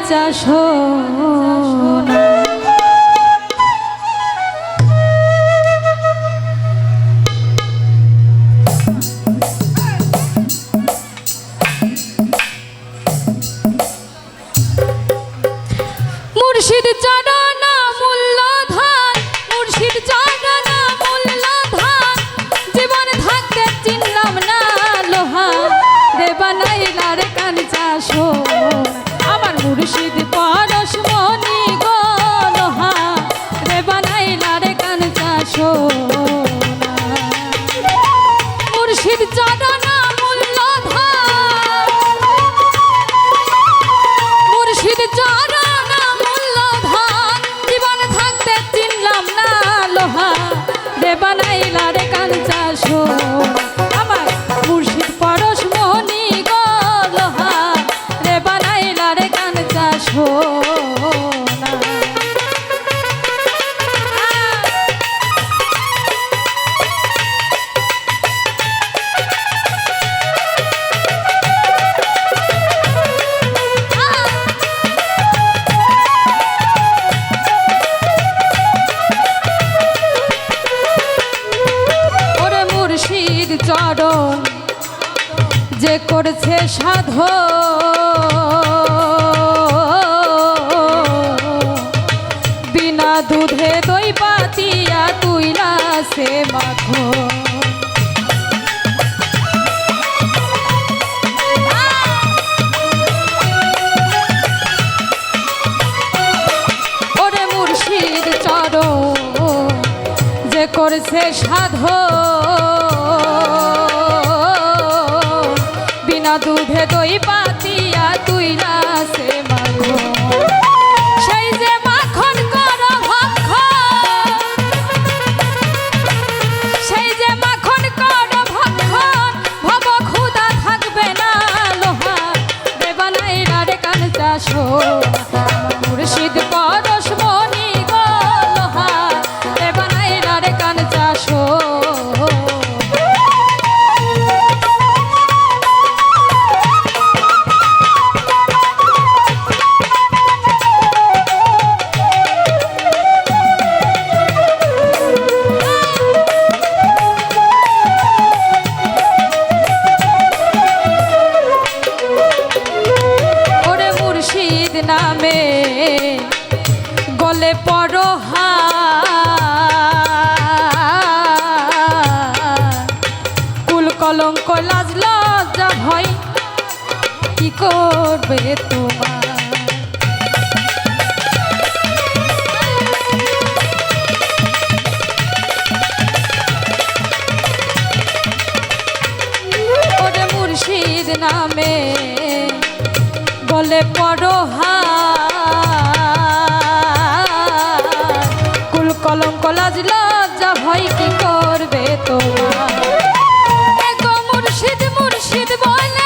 চাষ মুর্শিদ চরণা করছে সাধ বিনা দুধে দই পাতিয়া তুইলা সে মাখো করছে সাধ দুধে পাতিয়া তুই না মাখো সেই যে মাখন কর ভক্ষণ। সেই যে মাখন কর ভক্ষণ, ভব খুদা থাকবে না লোহা। দেবানাই রে কান চাষ কি করবে তোমার? মুর্শিদ নামে গলে পড়োহা কুল কলঙ্ক লাজ, লজ্জা, ভয় কি করবে তোমার? মুর্শিদ মুর্শিদ বলে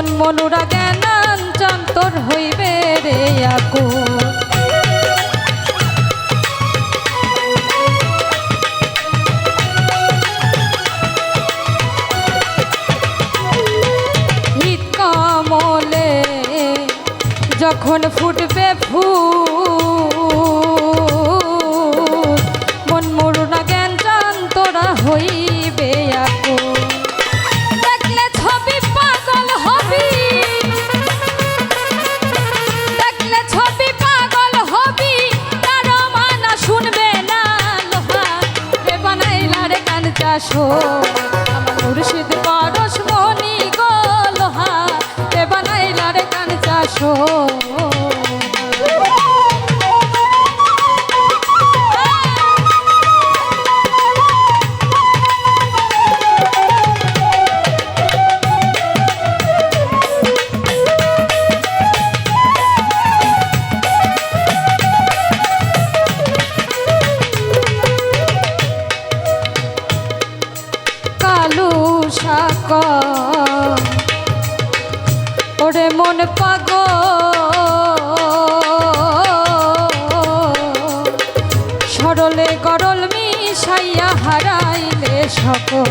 মন মনুরা জ্ঞানাঞ্চন্তর হইবে রে হিত কমলে যখন ফুটবে ফুল, মন মরুনা জ্ঞান জান্তরা হইবে আসো। আমার মুর্শিদ পারস মনি গো লোহা দেবানাইলার কান চাষো থাক ওরে মন পাগ সরলে গরল মিশাইয়া হারাইলে সকল।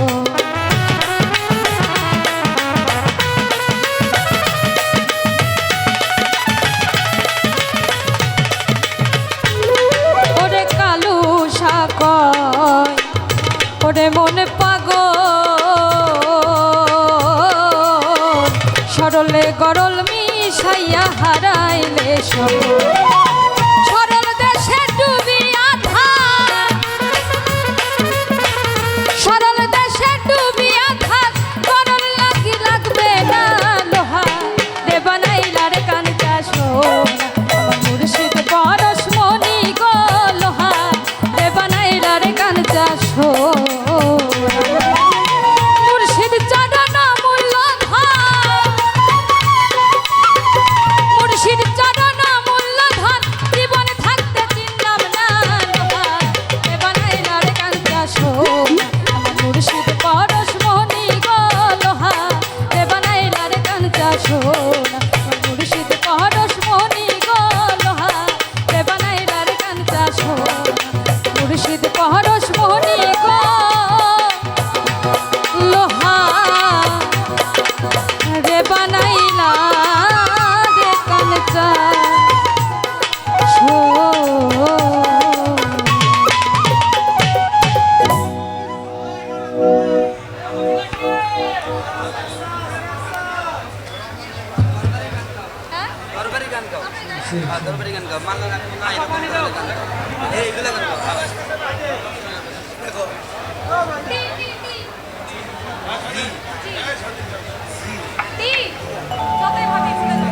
কর সব যতই ভাবি